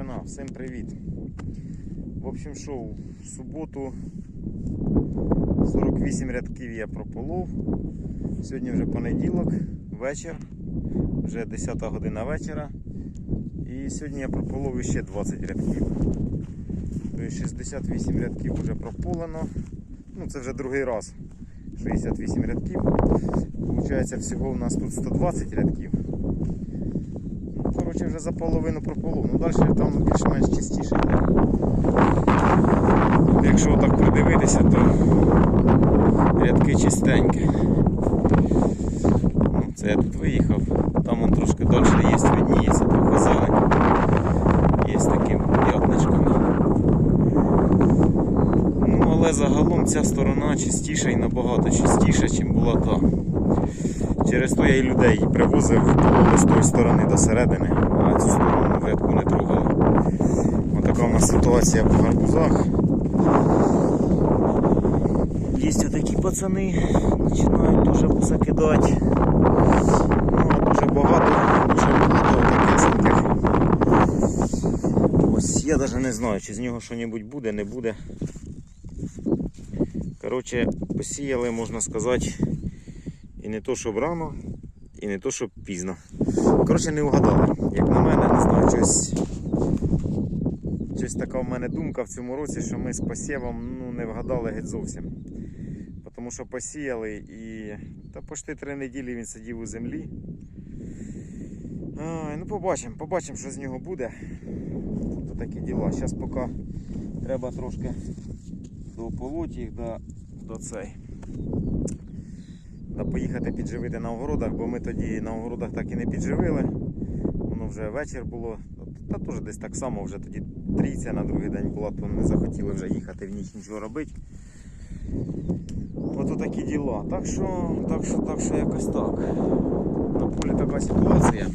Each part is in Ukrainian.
старшина, всім привіт. В общем, що, в суботу 48 рядків я прополов. Сьогодні вже понеділок, вечір, вже 10 година вечора. І сьогодні я прополов ще 20 рядків. Тобто 68 рядків вже прополено. Ну, це вже другий раз. 68 рядків. Получається, всього у нас тут 120 рядків. Коротше, вже за половину прополов. Ну, далі там більш-менш чистіше. Якщо так придивитися, то рядки чистенькі. Ну, Це я тут виїхав. Там он трошки далі є, видніється трохи зелень. Є з такими п'ятничками. Ну, але загалом ця сторона чистіша і набагато чистіша, ніж була та. Через то я і людей привозив з тої сторони до середини, ветку не трогали. Отака у нас ситуація по гарбузах. Є такі пацани, починають дуже вуса кидати. Ну, дуже багато, дуже багато такесеньких. Ось я навіть не знаю, чи з нього щось буде, не буде. Коротше, посіяли, можна сказати, і не то, щоб рано, і не то, щоб пізно. Коротше, не вгадали. Як на мене, не знаю, щось. Щось така в мене думка в цьому році, що ми з посівом ну, не вгадали геть зовсім. Тому що посіяли і та почти три неділі він сидів у землі. Ай, ну побачимо, побачимо, що з нього буде. То такі діла. Зараз поки треба трошки дополоть їх до, до цей. Да поїхати підживити на огородах, бо ми тоді на огородах так і не підживили. Воно вже вечір було. Та теж десь так само вже тоді трійця на другий день була, то не захотіли вже їхати в ніч нічого робити. Ото такі діла. Так що, так що, так що якось так. На полі така ситуація.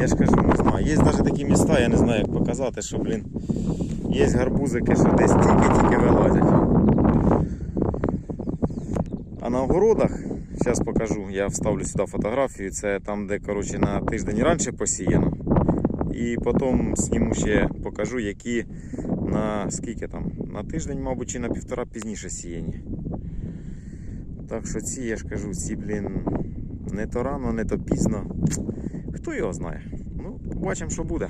Я ж кажу, не знаю. Є навіть такі міста, я не знаю як показати, що, блін, є гарбузики, що десь тільки-тільки вилазять. А огородах, зараз покажу, я вставлю сюди фотографію, це там, де коротше, на тиждень раніше посіяно. І потім зніму ще покажу, які на скільки там, на тиждень, мабуть, чи на півтора пізніше сіяні. Так що ці, я ж кажу, ці, блін, не то рано, не то пізно. Хто його знає? Ну, побачимо, що буде.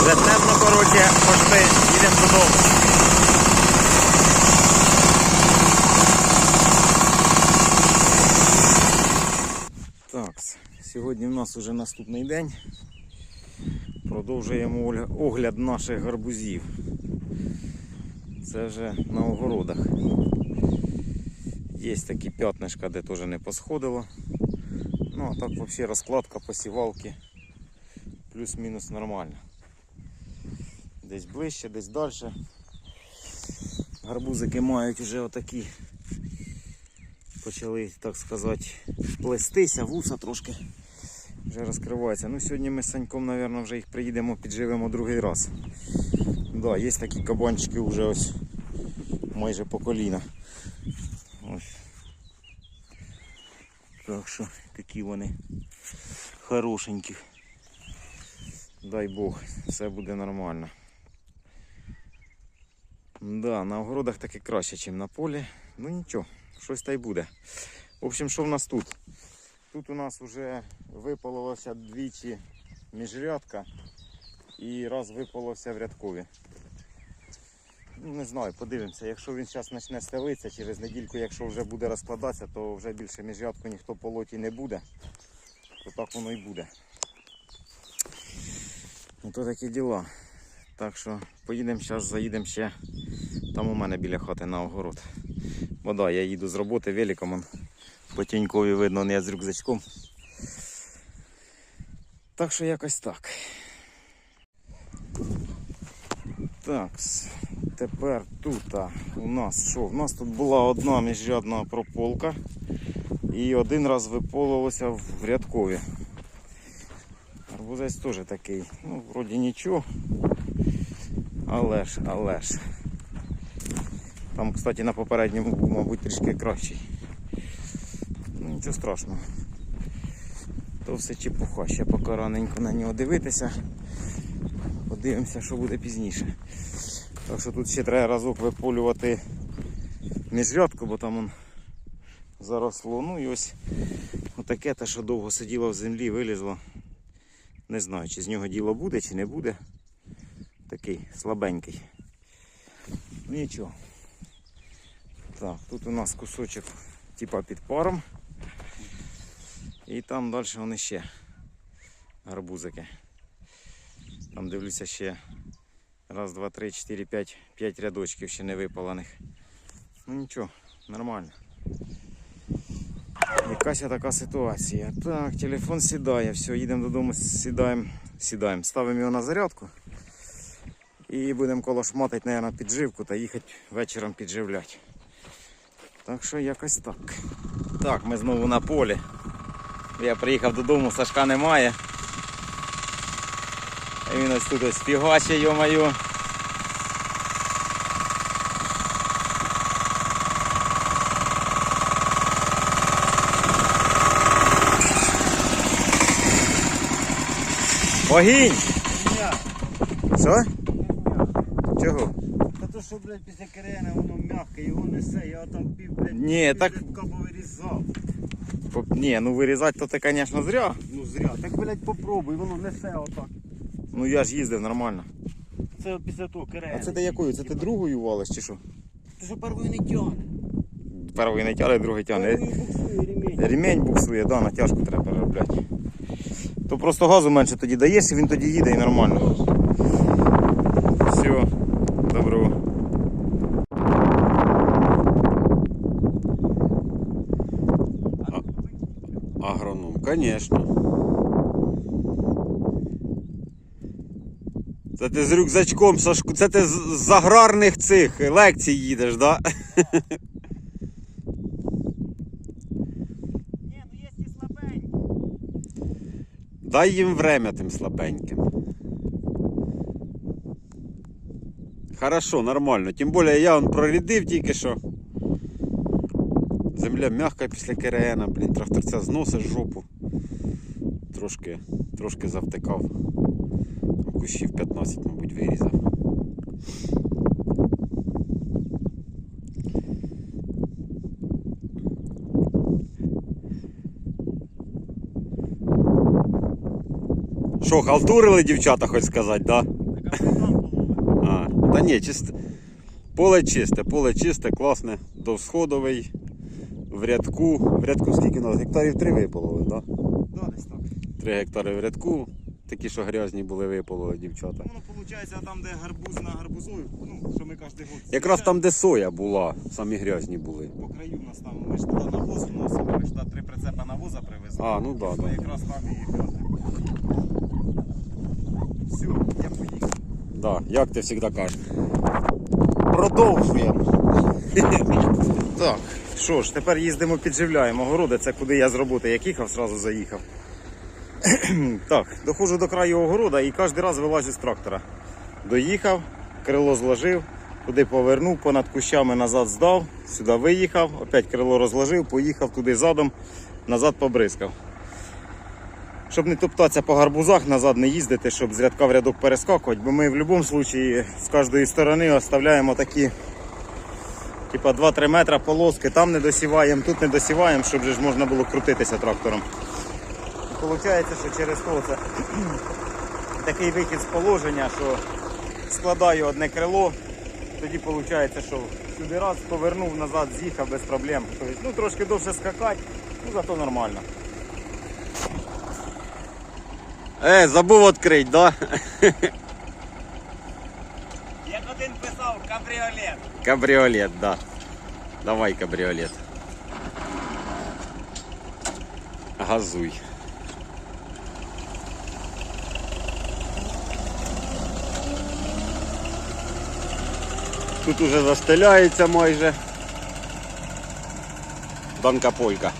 Вже темно, коротше, пошли, їдемо додому. Так, сьогодні в нас вже наступний день. Продовжуємо огляд наших гарбузів. Це вже на огородах. Є такі п'ятнишка, де теж не посходило. Ну а так взагалі розкладка посівалки плюс-мінус нормально. Десь ближче, десь далі. Гарбузики мають вже отакі. Почали, так сказати, плестися, вуса трошки вже розкривається. Ну сьогодні ми з Саньком, мабуть, вже їх приїдемо, підживемо другий раз. Да, є такі кабанчики вже ось майже по коліна. Ось. Так що такі вони хорошенькі. Дай Бог, все буде нормально. Да, на огородах таки краще, ніж на полі. Ну нічого, щось та й буде. В общем, що в нас тут? Тут у нас вже випалилося двічі міжрядка і раз випалося в рядкові. Ну, Не знаю, подивимося. Якщо він зараз почне стелитися, через недільку, якщо вже буде розкладатися, то вже більше міжрядку ніхто полоті не буде. То так воно і буде. Ну то такі діла. Так що поїдемо зараз, заїдемо ще. Там у мене біля хати на огород. Бо да, я їду з роботи великом. По тінькові видно, не з рюкзачком. Так що якось так. Так, тепер тут а, у нас що? У нас тут була одна міжрядна прополка і один раз випололося в рядкові. Арбузець теж такий, ну, вроді нічого. Але ж, але ж. Там, кстати, на попередньому був, мабуть, трішки кращий. Ну, нічого страшного. То все чепуха, ще поки раненько на нього дивитися. Подивимося, що буде пізніше. Так що тут ще треба разок виполювати міжрядку, бо там он заросло. Ну і ось отаке те, що довго сиділо в землі, вилізло. Не знаю, чи з нього діло буде, чи не буде. Такий слабенький. Ну нічого. Так, тут у нас кусочок типа під паром. І там далі вони ще гарбузики. Там дивлюся ще раз, два, три, чотири, п'ять, п'ять рядочків ще не випалених. Ну нічого, нормально. Якась така ситуація. Так, телефон сідає, все, їдемо додому, сідаємо, сідаємо, ставимо його на зарядку. І будемо коло шматити, мабуть, підживку та їхати вечором підживляти. Так що якось так. Так, ми знову на полі. Я приїхав додому, Сашка немає. І він ось тут ось фігаче, йо-моє. Огінь! Що? Чого? Та то що, блядь, після керена воно м'яке, його несе, я там пів, блядь, Ні, пів так- рядка повирізав. По- Ні, ну вирізати то ти, звісно, зря. Ну зря. Так, блядь, попробуй, воно несе отак. Ну я ж їздив нормально. Це після того керена. А це ти якою? Це ти другою валиш чи що? Ти що першою не тягне? Перший не тягне, другий тягне. Першою буксує ремінь. Ремінь буксує, да, натяжку треба переробляти. То просто газу менше тоді даєш, і він тоді їде і нормально. Все, Агроном, конечно. Це ти з рюкзачком, Сашку, це ти з аграрних цих лекцій їдеш, да? Ні, ну є і слабенькі. Дай їм время тим слабеньким. Хорошо, нормально. Тим більше я он прорядив тільки що. Земля м'яка після КРН, блін, тракторця зносить жопу. Трошки, трошки завтикав. Кущів 15, мабуть, вирізав. Що, халтурили дівчата, хоч сказати, да? А, та ні, чисте. Поле чисте, поле чисте, класне, довсходовий, в рядку. В рядку скільки у нас? Гектарів 3 випололи, так? Да? Да, десь так. 3 гектари в рядку. Такі, що грязні були, випололи дівчата. Воно виходить там, де гарбуз на гарбузою, ну, що ми кожен год. Якраз там, де соя була, самі грязні були. По краю нас там, ми ж туди навоз вносили, ми ж туди три прицепа навоза привезли. А, ну да, да. якраз там і грязне. Все, я поїхав. Да, як ти завжди кажеш. Продовжуємо. так, що ж, тепер їздимо, підживляємо огороди. Це куди я з роботи як їхав, зразу заїхав. так, доходжу до краю огорода і кожен раз вилазю з трактора. Доїхав, крило зложив, туди повернув, понад кущами назад здав, сюди виїхав, опять крило розложив, поїхав туди задом, назад побризкав. Щоб не топтатися по гарбузах, назад не їздити, щоб з рядка в рядок перескакувати, бо ми в будь-якому випадку з кожної сторони оставляємо такі типа 2-3 метри полоски, там не досіваємо, тут не досіваємо, щоб ж можна було крутитися трактором. І виходить, що через то це такий вихід з положення, що складаю одне крило, тоді виходить, що сюди раз повернув назад, з'їхав без проблем. Тобто, ну трошки довше скакати, ну зато нормально. Е, забув відкрити, да? Як один писав, кабріолет. Кабріолет, да. Давай кабріолет. Газуй. Тут уже застеляється майже. Данка полька.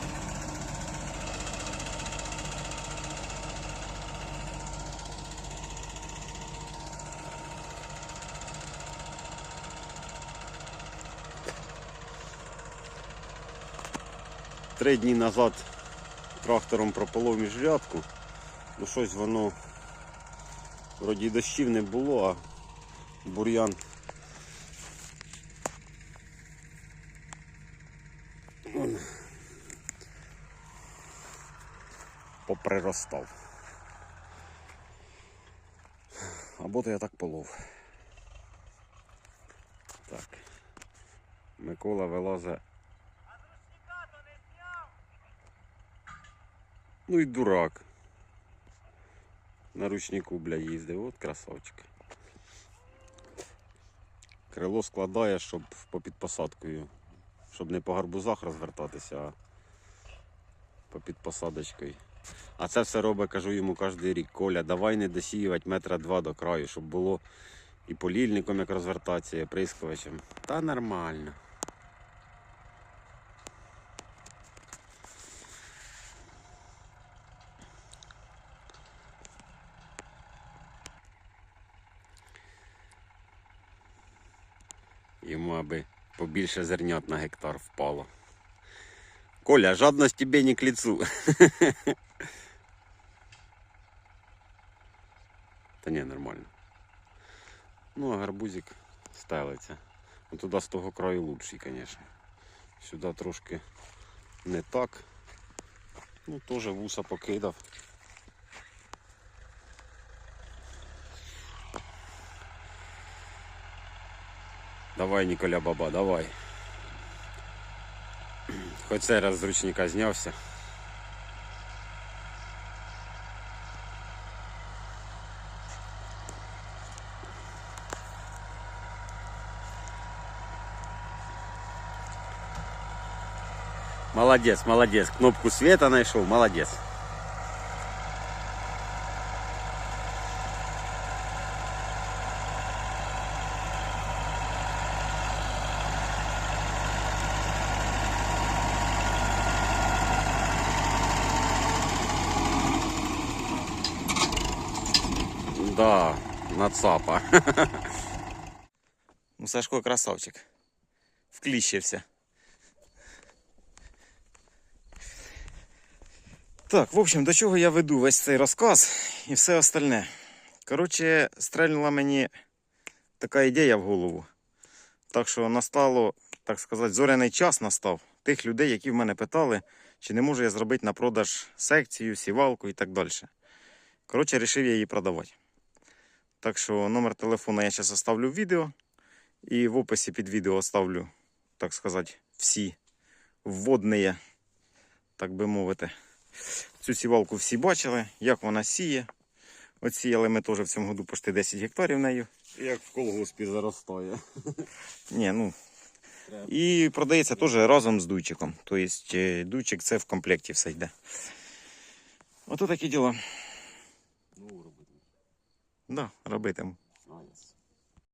Три дні назад трактором прополов міжрядку. Ну щось воно вроді дощів не було, а бур'ян. Поприростав. Або то я так полов. Так. Микола вилазить. Ну і дурак. На ручнику, бля, їздив. От красавчик. Крило складає, щоб попід посадкою. Щоб не по гарбузах розвертатися, а попід посадочкою. А це все робить, кажу йому кожен рік. Коля, давай не досіювати метра два до краю, щоб було і полільником, як розвертатися, і прискувачем. Та нормально. Йому аби побільше зернят на гектар впало. Коля, жадность тебе не к лицу. Та ні, нормально. Ну, а гарбузик стелиться. Ну, туди з того краю лучший, звісно. Сюди трошки не так. Ну, теж вуса покидав. Давай, Ніколя Баба, давай. Хоч цей раз з ручника знявся. Молодец, молодец. Кнопку света нашел, молодец. Да, на цапа. Ну, Сашко красавчик. Вкліщився. Так, в общем, до чого я веду весь цей розказ і все остальне. Коротше, стрельнула мені така ідея в голову. Так що настало, так сказати, зоряний час настав тих людей, які в мене питали, чи не можу я зробити на продаж секцію, сівалку і так далі. Коротше, вирішив я її продавати. Так що номер телефона я зараз оставлю в відео. І в описі під відео оставлю, так сказати, всі вводні, так би мовити. Цю сівалку всі бачили, як вона сіє. Оціяли ми теж в цьому году почти 10 гектарів нею. Як в колгоспі заростає. Ні, ну. І продається теж разом з дуйчиком. Тобто е, дуйчик це в комплекті все йде. Ото такі діла. Робити. Да, робитиму.